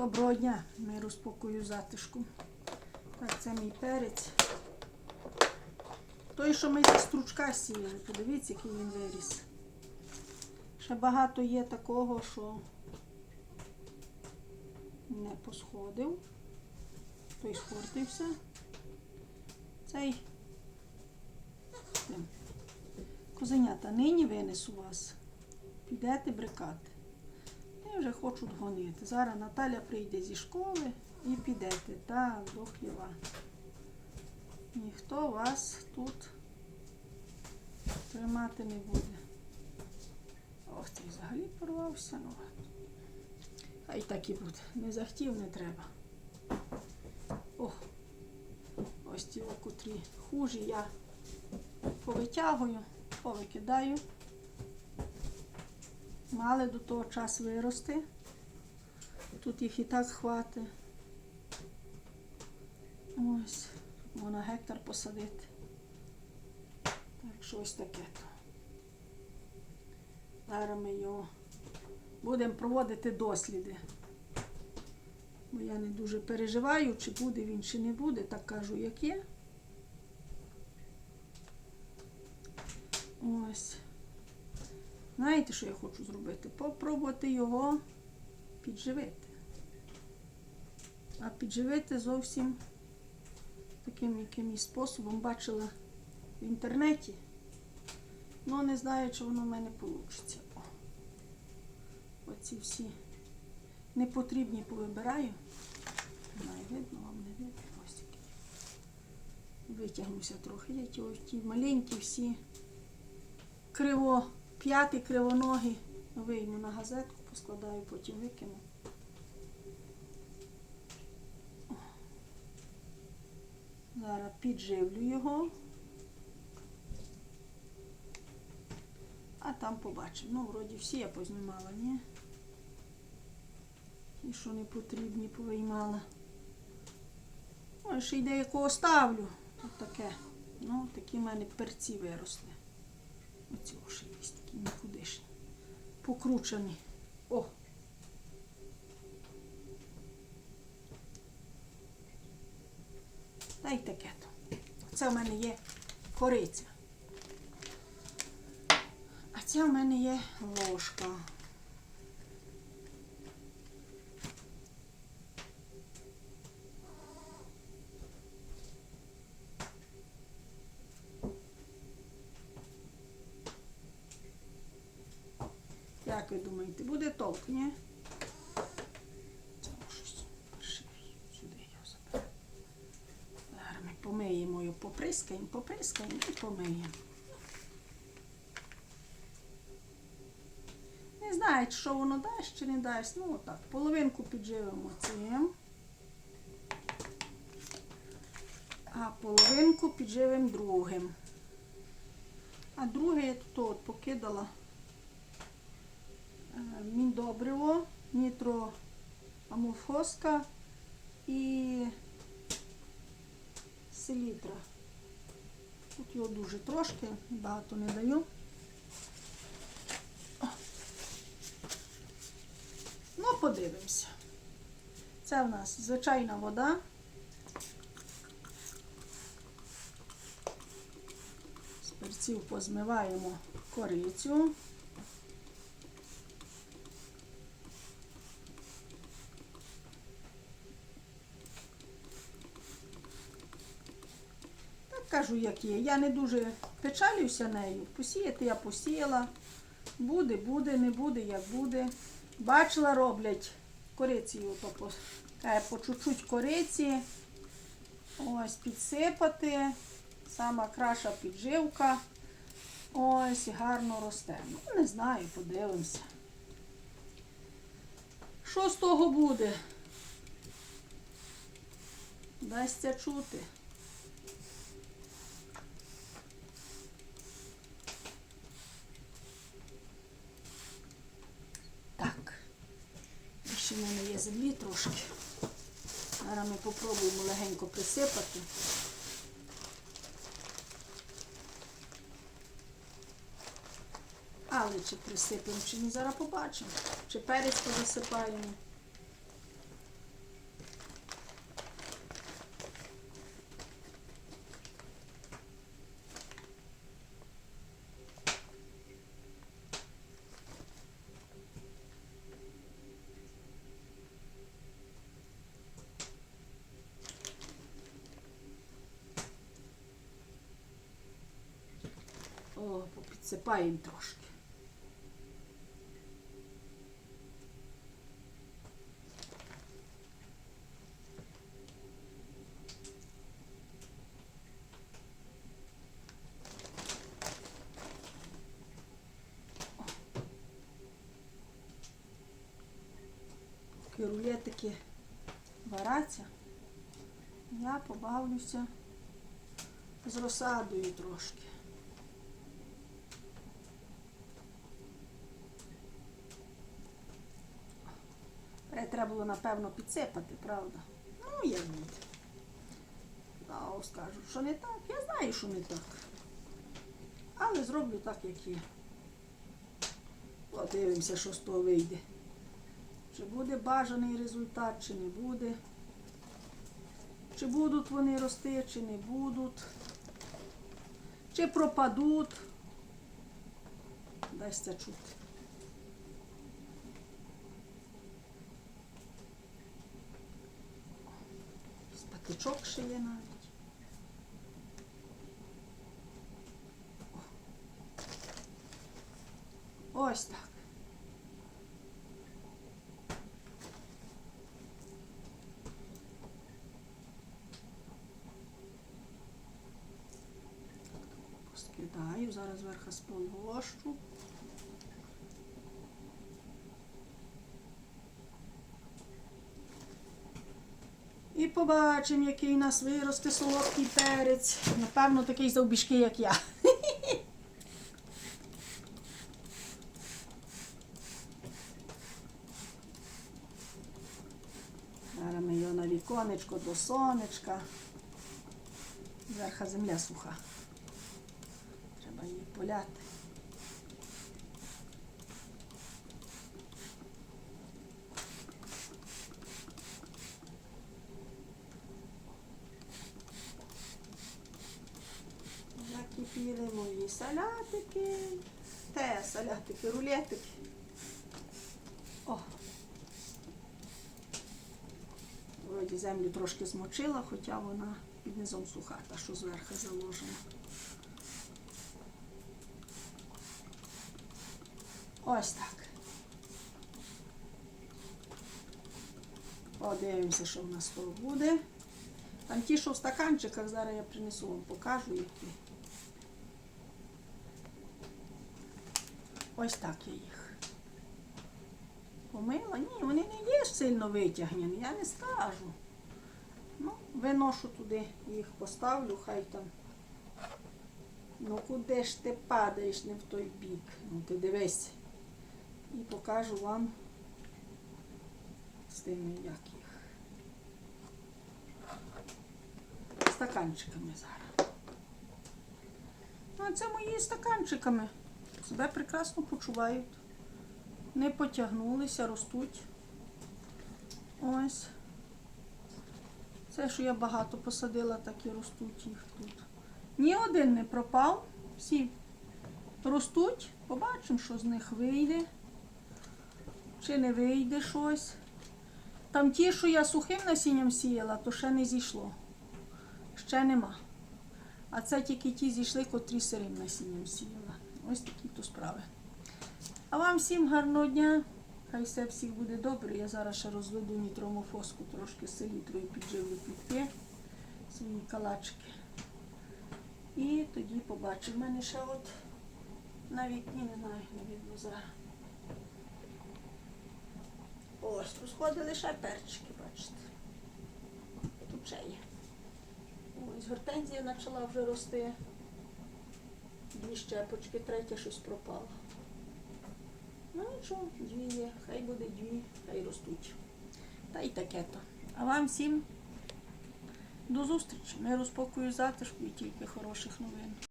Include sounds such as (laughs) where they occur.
Доброго дня, миру, спокою, затишку. Так, це мій перець. Той, що ми зі стручка сіяли, подивіться, який він виріс. Ще багато є такого, що не посходив. Той спортився. Цей козенята нині винесу вас. Підете брикати. Вже хочуть гонити. Зараз Наталя прийде зі школи і підете так, до хліва. Ніхто вас тут тримати не буде. Ох, цей взагалі порвався. Ну, хай так і буде. Не захотів, не треба. Ох, ось ті, котрі хужі, я повитягую, повикидаю. Мали до того час вирости. Тут їх і так хватить. Ось, можна гектар посадити. Так що ось таке то. Зараз ми його будемо проводити досліди. Бо я не дуже переживаю, чи буде він, чи не буде, так кажу, як є. Ось. Знаєте, що я хочу зробити? Попробувати його підживити. А підживити зовсім таким якимось способом бачила в інтернеті. Ну, не знаю, чи воно в мене вийде. Оці всі непотрібні повибираю. Знаю, видно вам не видно. Ось такі. Витягнуся трохи. Я ті, ті маленькі всі криво, п'яти кривоногі вийму на газетку, поскладаю, потім викину. Зараз підживлю його. А там побачимо. Ну, вроді всі я познімала, ні? Ті, що не потрібні, повиймала. Ой, ще йде якого ставлю. Тут таке. Ну, такі в мене перці виросли. Оці уші якісь такі нікудишні. Покручені. О! Та й таке то. Це в мене є кориця. А це в мене є ложка. Ви думаєте, буде толк, ні? Зараз ми помиємо його, поприскаємо, поприскаємо і помиємо. Не знаю, що воно дасть чи не дасть. Ну отак, половинку підживемо цим. А половинку підживемо другим. А друге я тут покидала міндобриво, нітроамофоска і селітра. Тут його дуже трошки, багато не даю. Ну, подивимося. Це в нас звичайна вода. З перців позмиваємо корицю. Так кажу, як є. Я не дуже печалюся нею. Посіяти я посіяла. Буде, буде, не буде, як буде. Бачила, роблять кориці, по, е, по чуть-чуть кориці. Ось підсипати. Сама краша підживка. Ось гарно росте. Ну, не знаю, подивимося. Що з того буде? Дасться чути. Так. І Ще в мене є землі трошки. Зараз ми попробуємо легенько присипати. Але чи присипемо, чи ні, зараз побачимо. Чи перець позасипаємо. Підсипаємо трошки. Поки рулетики вараться, я побавлюся з розсадою трошки. Треба було, напевно, підсипати, правда? Ну, як буде. Та скажуть, що не так. Я знаю, що не так. Але зроблю так, як є. Подивимося, що з того вийде. Чи буде бажаний результат, чи не буде. Чи будуть вони рости, чи не будуть. Чи пропадуть. Дасться чути. Патичок ще є навіть. Ось так. Скидаю, зараз верха сполощу. Побачимо, який у нас виросте солодкий перець. Напевно, такий завбіжки, як я. (laughs) Зараз ми його на віконечко до сонечка. Верха земля суха. Треба її поляти. Закипіли мої салятики. Те салятики, рулетики. О. Вроді землю трошки змочила, хоча вона під низом суха, та що зверху заложена. Ось так. Подивимося, що в нас тут буде. Там ті, що в стаканчиках, зараз я принесу вам, покажу які. Ось так я їх. Помила? Ні, вони не є сильно витягнені, я не скажу. Ну, виношу туди, їх поставлю, хай там. Ну куди ж ти падаєш не в той бік? Ну ти дивись. І покажу вам з тими, як їх. Стаканчиками зараз. Ну, це мої стаканчиками. Себе прекрасно почувають. Не потягнулися, ростуть. Ось. Це, що я багато посадила, так і ростуть їх тут. Ні один не пропав. Всі ростуть. Побачимо, що з них вийде. Чи не вийде щось. Там ті, що я сухим насінням сіяла, то ще не зійшло. Ще нема. А це тільки ті зійшли, котрі сирим насінням сіяла. Ось такі то справи. А вам всім гарного дня. Хай все всіх буде добре. Я зараз ще розведу нітромофоску трошки селітрою підживлю підки свої калачки. І тоді побачимо. У мене ще от на вікні, не знаю, не видно зараз. Ось, розходили ще перчики, бачите. Тут ще є. Ось гортензія почала вже рости. Дві щепочки, третя щось пропала. Ну нічого, дві є, хай буде дві, хай ростуть. Та й таке то. А вам всім до зустрічі. Не розпокою затишку і тільки хороших новин.